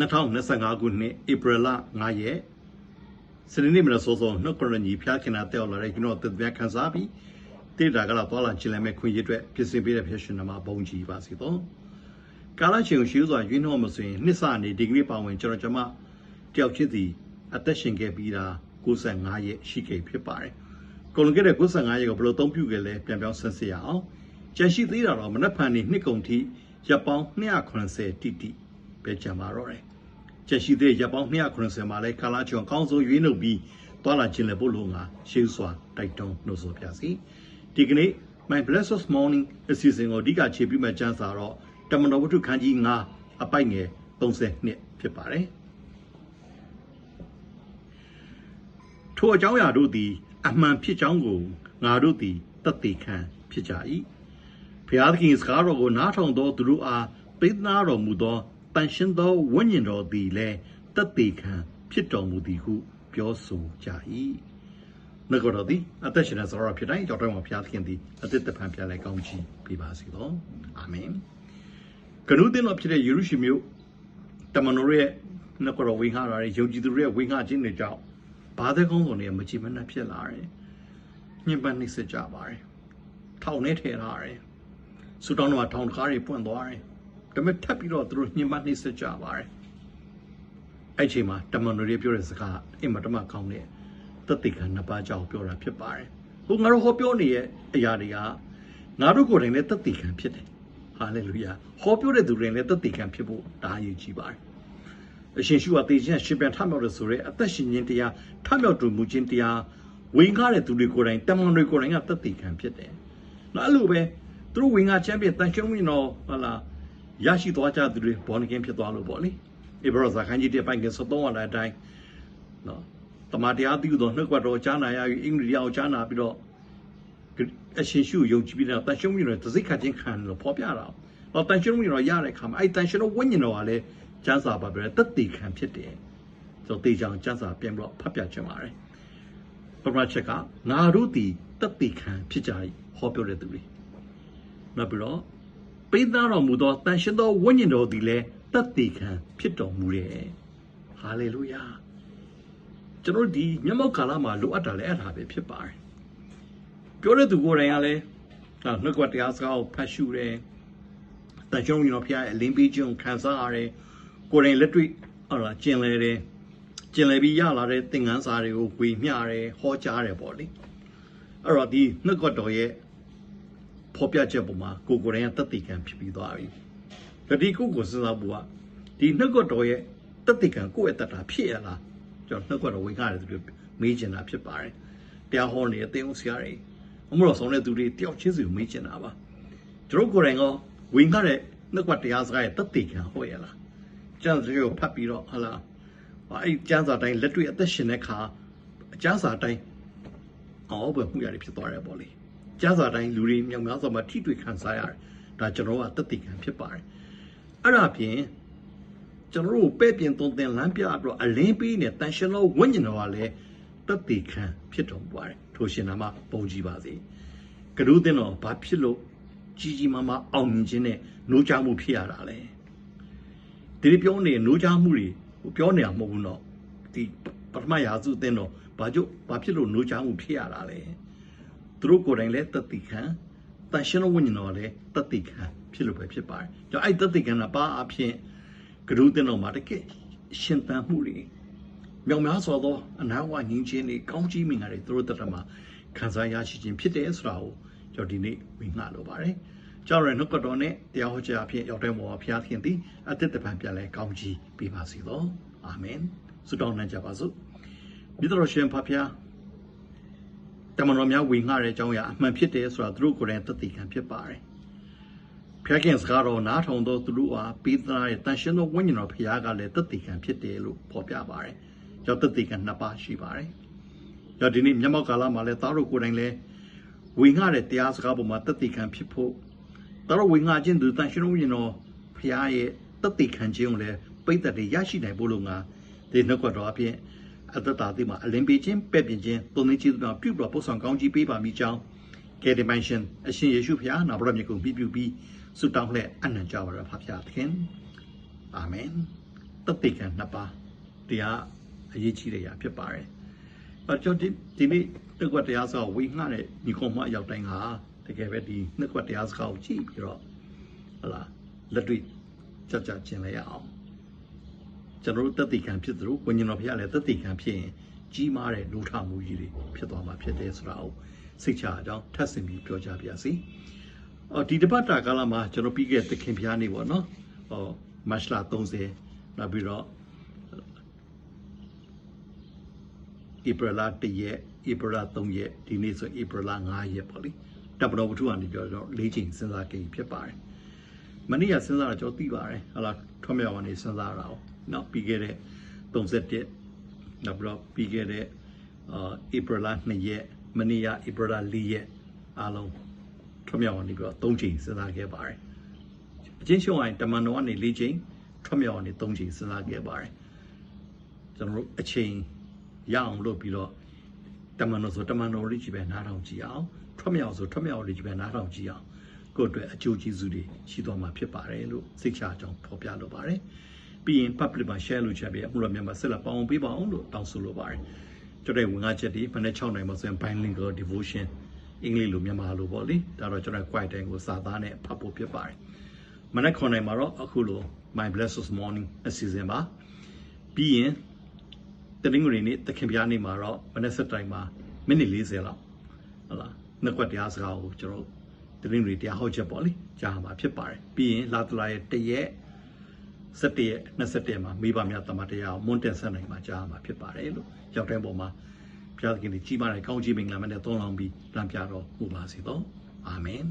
2025ခုနှစ်ဧပြီလ9ရက်စနေနေ့မနက်စောစောနှုတ်ကရညီဖျားခင်တာတက်ရောက်လာတဲ့ကျွန်တော်တက်ပြခန်းစားပြီးတိတာကလာသွားလာချင်လမဲ့ခွင့်ရအတွက်ပြင်ဆင်ပေးတဲ့ဖြစ်ရှင်နမှာပုံကြည်ပါစီတော့ကာလချင်းကိုရှိဥစွာရွေးနှောမဆိုရင်နှစ်စနေဒီဂရီပါဝင်ကျွန်တော်ကျွန်မတယောက်ချင်းစီအသက်ရှင်ခဲ့ပြီးတာ95ရက်ရှိခဲ့ဖြစ်ပါတယ်ကုန်လွန်ခဲ့တဲ့95ရက်ကိုဘယ်လိုသုံးပြုခဲ့လဲပြန်ပြောင်းဆန်းစစ်ရအောင်ကျန်ရှိသေးတာတော့မနက်ဖြန်နေ့နှစ်ကုန်ထိရပ်ပေါင်း290တိတိ ပဲကြံပါတော့တယ်။ကျက်ရှိတဲ့ရပ်ပေါင်း290မှာလဲကာလာချွန်ကောင်းဆုံးရွေးနှုတ်ပြီးသွာလာခြင်းလည်းပို့လို့ငါရှေးစွာတိုက်တွန်းနှုတ်ဆိုပြစီ။ဒီကနေ့ My Blessed Morning အစီအစဉ်ကိုအဓိကခြေပြီးမှကျမ်းစာတော့တမန်တော်ဝတ္ထုခန်းကြီး9အပိုက်ငယ်32ဖြစ်ပါတယ်။ထိုအကြောင်းအရာတို့သည် အမှန်ဖြစ်ကြောင်းကိုငါတို့သည်တသက်ခံဖြစ်ကြ၏။ဘုရားသခင်စကားတော်ကိုနားထောင်သောသူတို့အားပေးသနာတော်မူသော တန်ရှင်းသောဝိညာဉ်တော်သည်လည်းတသက်ခံဖြစ်တော်မူသည်ဟုပြောဆိုကြ၏။ငါကတော့ဒီအသက်ရှင်တဲ့စကားတော်ဖြစ်တိုင်းကြောက်တော်မှာဘုရားသခင်သည်အသက်တပံပြလိုက်ကောင်းချီးပေးပါစေသော။အာမင်။ကနုသင်တော်ဖြစ်တဲ့ယေရုရှလင်မြို့တမန်တော်ရဲ့ငါကတော့ဝိဟာရရဲ့ယုံကြည်သူတွေရဲ့ဝိဟာခြင်းတွေကြောင့်ဘာသက်ကောင်းဆောင်တွေကမကြည်မနှက်ဖြစ်လာတယ်။ညှဉ်းပန်းနှိပ်စက်ကြပါတယ်။ထောင်ထဲထည့်ထားတယ်။ဆူတောင်းတော့ထောင်ကားတွေပွင့်သွားတယ်။ ဒါပေမဲ့ထပ်ပြီးတော့သူတို့ညှဉ်းပန်းနှိပ်စက်ကြပါတယ်။အဲ့ချိန်မှာတမန်တော်တွေပြောတဲ့စကားအင်မတမကောင်းတဲ့တတိကနှစ်ပါးကြောင့်ပြောတာဖြစ်ပါတယ်။ဟိုငါတို့ဟောပြောနေရဲ့အရာတွေကငါတို့ကိုယ်တိုင်လည်းတတိကံဖြစ်တယ်။ဟာလေလုယာ။ဟောပြောတဲ့သူတွေလည်းတတိကံဖြစ်ဖို့ဒါအရေးကြီးပါတယ်။အရှင်ရှုဟာတေခြင်းရှင်ပြန်ထမြောက်တဲ့ဆိုရဲအသက်ရှင်ခြင်းတရားထမြောက်တူမူခြင်းတရားဝင်ကားတဲ့သူတွေကိုယ်တိုင်တမန်တွေကိုယ်တိုင်ကတသက်ခံဖြစ်တယ်။နောက်အဲ့လိုပဲသူတို့ဝင်ကားချမ်းပြန်တန်ရှုံးဝင်တော့ဟလာ ရရှိသွားကြသူတွေဘောနကင်းဖြစ်သွားလို့ပေါ့လေ။ဧဘရဇာခန်းကြီးတဲ့ပိုင်က73ဝါလာအတိုင်းနော်တမန်တရားသိတော့နှုတ်ကတော်ကြားနာရယူအင်္ဂလိပ်အောင်ကြားနာပြီးတော့အရှင်ရှုယုံကြည်ပြီးတော့တန်ရှုံးဝင်တော့သစိတ်ခတ်ခြင်းခံလို့ဖော်ပြတာ။တော့တန်ရှုံးဝင်တော့ရတဲ့ခါမှာအဲ့တန်ရှုံးဝိညာဉ်တော်ကလည်းကျမ်းစာပါပဲတက်တည်ခံဖြစ်တယ်ဆိုတေချောင်ကျမ်းစာပြန်ပြီးတော့ဖတ်ပြချင်ပါတယ်ပထမချက်ကငါတို့ဒီတက်တည်ခံဖြစ်ကြဟောပြောတဲ့သူတွေနောက်ပြီးတော့ ပေးသားတော်မူသောတန်ရှင်သောဝိညာဉ်တော်သည်လည်းတက်တည်ခံဖြစ်တော်မူတယ်ဟာလေလုယာကျွန်တော်ဒီမျက်မှောက်ကာလမှာလိုအပ်တာလည်းအဲ့ဒါပဲဖြစ်ပါတယ်ပြောတဲ့သူကိုယ်တိုင်ကလည်းနှုတ်ကတရားစကားကိုဖတ်ရှုတယ်တန်ရှုံးရင်တော့ဖခင်အလင်းပေးခြင်းခံစားရတယ်ကိုယ်တိုင်လက်တွေ့ဟောလားကျင်လဲတယ်ကျင်လဲပြီးရလာတဲ့သင်ခန်းစာတွေကိုဝေမျှတယ်ဟောကြားတယ်ပေါ့လေအဲ့တော့ဒီနှုတ်ကတော်ရဲ့ ဖော်ပြချက်ပုံမှာကိုကိုယ်တိုင်ကတသက်ကံဖြစ်ပြီးသွားပြီဒါဒီကိုကိုစဉ်းစားဖို့ကဒီနှုတ်ကတော်ရဲ့တသက်ကံကိုယ့်ရဲ့တတ်တာဖြစ်ရလားကျွန်တော်နှုတ်ကတော်ဝင်ကြတယ်သူတို့မေးချင်တာဖြစ်ပါတယ်တရားဟောနေတဲ့အသင်းဦးဆရာတွေအမှုတော်ဆောင်တဲ့သူတွေတယောက်ချင်းစီကိုမေးချင်တာပါကျွန်တော်ကိုယ်တိုင်ကဝင်ကြတဲ့နှုတ်ကတရားစကားရဲ့တသက်ကံဟောရလားကျမ်းစာကိုဖတ်ပြီးတော့ဟလာအဲ့ကျမ်းစာတိုင်းလက်တွေ့အသက်ရှင်တဲ့ခါကျမ်းစာတိုင်းအော်ဘယ်မှုရတယ်ဖြစ်သွားတယ်ပေါ့လေ ကျမ်းစာတိုင်းလူတွေမြောက်များစွာမှာထိတွေ့ခံစားရတယ်ဒါကျွန်တော်ကတသက်ခံဖြစ်ပါတယ်အဲ့ဒါပြင်ကျွန်တော်တို့ပဲ့ပြင်သုံးသင်လမ်းပြပြီးတော့အလင်းပေးနေတန်ရှင်လောဝိညာဉ်တော်ကလည်းတသက်ခံဖြစ်တော်မူပါတယ်ထိုရှင်နာမပုံကြည်ပါစေကရုသင်တော်ဘာဖြစ်လို့ကြီးကြီးမားမားအောင်မြင်ခြင်းနဲ့နှိုးချမှုဖြစ်ရတာလဲဒီပြောနေနိုးချမှုတွေပြောနေတာမဟုတ်ဘူးတော့ဒီပထမရာစုအသင်းတော့ဘာကြောင့်ဘာဖြစ်လို့နိုးချမှုဖြစ်ရတာလဲ သူတို့ကိုယ်တိုင်လည်းတတိခံတန်ရှင်ဝိညာဉ်တော်လည်းတတိခံဖြစ်လို့ပဲဖြစ်ပါတယ်ကြောင့်အဲ့တတိခံကပါအဖြစ်ဂရုသင်းတော်မှာတကယ်ရှင်သန်မှုတွေမြောင်များစွာသောအနာဝငင်းခြင်းတွေကောင်းကြီးမင်္ဂလာတွေသူတို့တတမှာခံစားရရှိခြင်းဖြစ်တယ်ဆိုတာကိုကျွန်တော်ဒီနေ့ဝင်ငှလို့ပါတယ်ကြောင့်ရနှုတ်ကတော်နဲ့တရားဟောကြားအဖြစ်ရောက်တဲ့မောဘုရားခင်သည်အသက်တပံပြန်လဲကောင်းကြီးပေးပါစေသောအာမင်ဆုတောင်းနိုင်ကြပါစို့မြတ်တော်ရှင်ဖဖျား တမန်တော်များဝင်ငှတဲ့အကြောင်းအရာအမှန်ဖြစ်တယ်ဆိုတာသူတို့ကိုယ်တိုင်သက်သေခံဖြစ်ပါတယ်ဖျားခင်စကားတော်နားထောင်သောသူတို့အားပေးသနာရဲ့တန်ရှင်းသောဝိညာဉ်တော်ဖျားကလည်းသက်သေခံဖြစ်တယ်လို့ဖော်ပြပါတယ်ကြောင့်သက်သေခံနှစ်ပါးရှိပါတယ်ကြောင့်ဒီနေ့မျက်မှောက်ကာလမှာလည်းသားတို့ကိုယ်တိုင်လည်းဝင်ငှတဲ့တရားစကားပေါ်မှာသက်သေခံဖြစ်ဖို့တော်ဝင်ငါချင်းသူတန်ရှင်ဝိညာဉ်တော်ဖျားရဲ့တသက်ခံခြင်းကိုလည်းပိတ်သက်တွေရရှိနိုင်ဖို့လို့ငါဒီနှုတ်ကတော်အပြင် အသက်တာဒီမှာအလင်းပေးခြင်းပဲ့ပြင်ခြင်းသုံးသိခြင်းတို့ပြုပြီးပို့ဆောင်ကောင်းကြီးပေးပါမိကြောင်းကယ်ဒီမန်ရှင်အရှင်ယေရှုဖျားနာဘရမြေကုန်ပြပြပြီးဆုတောင်းလှဲ့အနံ့ကြပါရဖဖျားသခင်အာမင်တသိခံနှစ်ပါးတရားအရေးကြီးတဲ့အရာဖြစ်ပါတယ်အဲကျွန်တော်ဒီဒီနေ့တက်ကွက်တရားစကားကိုဝေငှတဲ့ညီကောင်မအရောက်တိုင်းဟာတကယ်ပဲဒီနှစ်ကွက်တရားစကားကိုကြည့်ပြီးတော့ဟလာလက်တွေ့ကြကြကျင်လိုက်ရအောင် ကျွန်တော်တို့တသိခံဖြစ်သလိုဝิญဉ်တော်ဖရားလည်းတသိခံဖြစ်ရင်ကြီးမားတဲ့လူထမှုကြီးတွေဖြစ်သွားမှာဖြစ်တယ်ဆိုတာကိုစိတ်ချအကြောင်းထပ်ဆင့်ပြီးပြောကြပါရစေ။အော်ဒီတပတ်တာကာလမှာကျွန်တော်ပြီးခဲ့တဲ့သခင်ဖျားနေပေါ့နော်။ဟောမတ်လ30နောက်ပြီးတော့ဧပြီလ1ရက်ဧပြီလ3ရက်ဒီနေ့ဆိုဧပြီလ5ရက်ပေါ့လေ။တပ်ပတော်ဝတ္ထုကနေပြောတော့၄ချိန်စဉ်းစားကြည့်ဖြစ်ပါတယ်။မနေ့ကစဉ်းစားတာကျွန်တော်သိပါတယ်။ဟလာထွတ်မြောက်ကနေစဉ်းစားတာ哦။ နော်ပြီးခဲ့တဲ့31နောက်ပြီးတော့ပြီးခဲ့တဲ့အာဧပြီလ2ရက်မနေ့ကဧပြီလ4ရက်အားလုံးထွမြောက်အောင်နေပြီးတော့3ချိန်စဉ်းစားခဲ့ပါတယ်အချင်းရှုံးရင်တမန်တော်ကနေ4ချိန်ထွမြောက်အောင်နေ3ချိန်စဉ်းစားခဲ့ပါတယ်ကျွန်တော်တို့အချိန်ရအောင်လုပ်ပြီးတော့တမန်တော်ဆိုတမန်တော်လေးကြီးပဲနားထောင်ကြည့်အောင်ထွမြောက်ဆိုထွမြောက်လေးကြီးပဲနားထောင်ကြည့်အောင်ကိုယ့်အတွက်အကျိုးကျေးဇူးတွေရှိသွားမှာဖြစ်ပါတယ်လို့စိတ်ချကြောင်းဖော်ပြလိုပါတယ် ပြီးရင် public မှာ share လုပ်ချက်ပြီးအမှုတော်မြန်မာဆက်လက်ပေါအောင်ပေးပါအောင်လို့တောင်းဆိုလိုပါတယ်ကျွန်တော်ဝင်ငါချက်ဒီမနေ့6နိုင်မှာဆိုရင် bilingual devotion အင်္ဂလိပ်လိုမြန်မာလိုပေါ့လေဒါတော့ကျွန်တော် quiet time ကိုစာသားနဲ့ဖတ်ဖို့ဖြစ်ပါတယ်မနေ့9နိုင်မှာတော့အခုလို my blessed morning အစီအစဉ်ပါပြီးရင်တနင်္ဂနွေနေ့တခင်ပြားနေ့မှာတော့မနေ့7တိုင်းမှာမိနစ်40လောက်ဟုတ်လားနှစ်ခွက်တရားစကားကိုကျွန်တော်တနင်္ဂနွေတရားဟောချက်ပေါ့လေကြားမှာဖြစ်ပါတယ်ပြီးရင်လာတလာရဲ့တရက် 17ရက်21မှာမိဘများတမန်တရားကိုမွန်းတင်ဆက်နိုင်မှာကြားမှာဖြစ်ပါတယ်လို့ရောက်တဲ့ပုံမှာဘုရားသခင်ကြီးကြီးမားတဲ့ကောင်းချီးမင်္ဂလာမနဲ့သုံးလောင်းပြီးလမ်းပြတော်မူပါစေသောအာမင်